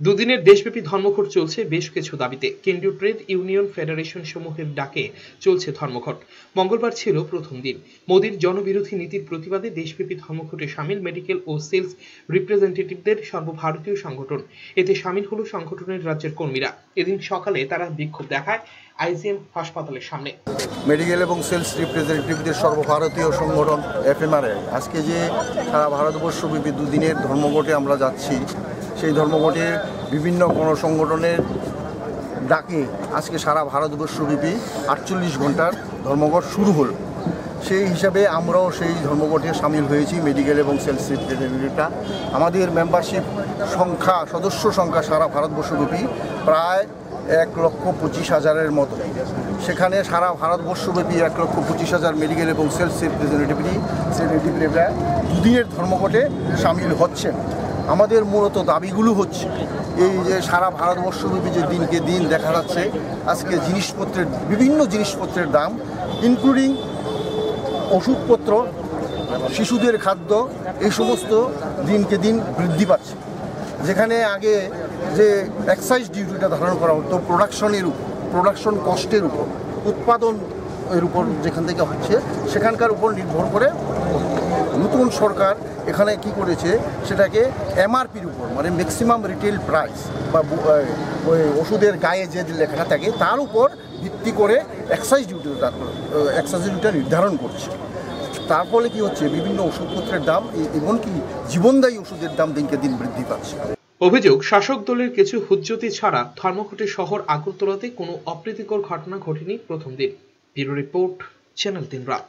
দুদিনের দেশব্যাপী ধর্মঘট চলছে বেশ কিছু দাবিতে। কেন্দ্রীয় ট্রেড ইউনিয়ন ফেডারেশন সমূহের ডাকে চলছে ধর্মঘট। মঙ্গলবার ছিল প্রথম দিন। মোদীর জনবিরোধী নীতির প্রতিবাদে দেশব্যাপী ধর্মঘটে সামিল মেডিকেল ও সেলস রিপ্রেজেন্টেটিভদের সর্বভারতীয় সংগঠন। এতে সামিল হলো সংগঠনের রাজ্যের কর্মীরা। এদিন সকালে তারা বিক্ষোভ দেখায় আইজিএম হাসপাতালের সামনে। মেডিকেল এবং সেলস রিপ্রেজেন্টেটিভদের সর্বভারতীয় সংগঠন এফএমআরএ আজকে যে সারা ভারতবর্ষব্যাপী দুদিনের ধর্মঘটে আমরা যাচ্ছি সেই ধর্মঘটে বিভিন্ন গণসংগঠনের ডাকে আজকে সারা ভারতবর্ষব্যাপী আটচল্লিশ ঘণ্টার ধর্মঘট শুরু হল। সেই হিসাবে আমরাও সেই ধর্মঘটে সামিল হয়েছি মেডিকেল এবং সেলস রিপ্রেজেন্টেটিভটা আমাদের মেম্বারশিপ সংখ্যা, সদস্য সংখ্যা সারা ভারতবর্ষব্যাপী প্রায় এক লক্ষ পঁচিশ হাজারের মতো। সেখানে সারা ভারতবর্ষব্যাপী এক লক্ষ পঁচিশ হাজার মেডিকেল এবং সেলস রিপ্রেজেন্টেটিভরা দুদিনের ধর্মঘটে সামিল হচ্ছেন। আমাদের মূলত দাবিগুলো হচ্ছে এই যে সারা ভারতবর্ষব্যাপী যে দিনকে দিন দেখা যাচ্ছে, আজকে জিনিসপত্রের, বিভিন্ন জিনিসপত্রের দাম ইনক্লুডিং ওষুধপত্র, শিশুদের খাদ্য, এই সমস্ত দিনকে দিন বৃদ্ধি পাচ্ছে। যেখানে আগে যে এক্সাইজ ডিউটিটা ধারণ করা হতো প্রোডাকশনের উপর প্রোডাকশন কস্টের উপর, উৎপাদন এর উপর যেখান থেকে হচ্ছে, সেখানকার উপর নির্ভর করে নতুন সরকার এখানে কি করেছে? সেটাকে এমআরপির উপর মানে ম্যাক্সিমাম রিটেল প্রাইস বা ওই ওষুধের গায়ে যে লেখাটা থাকে, তার উপর ভিত্তি করে এক্সাইজ ডিউটিটা এক্সাইজ ডিউটিটা নির্ধারণ করছে। তার ফলে কি হচ্ছে? বিভিন্ন ওষুধপত্রের দাম এমনকি জীবনদায়ী ওষুধের দাম দিনকে দিন বৃদ্ধি পাচ্ছে। অভিযোগ, শাসক দলের কিছু হুজ্জতি ছাড়া ধর্মঘটে শহর আগরতলাতে কোনো অপ্রীতিকর ঘটনা ঘটেনি প্রথম দিন। ব্যুরো রিপোর্ট, চ্যানেল তিন রাত।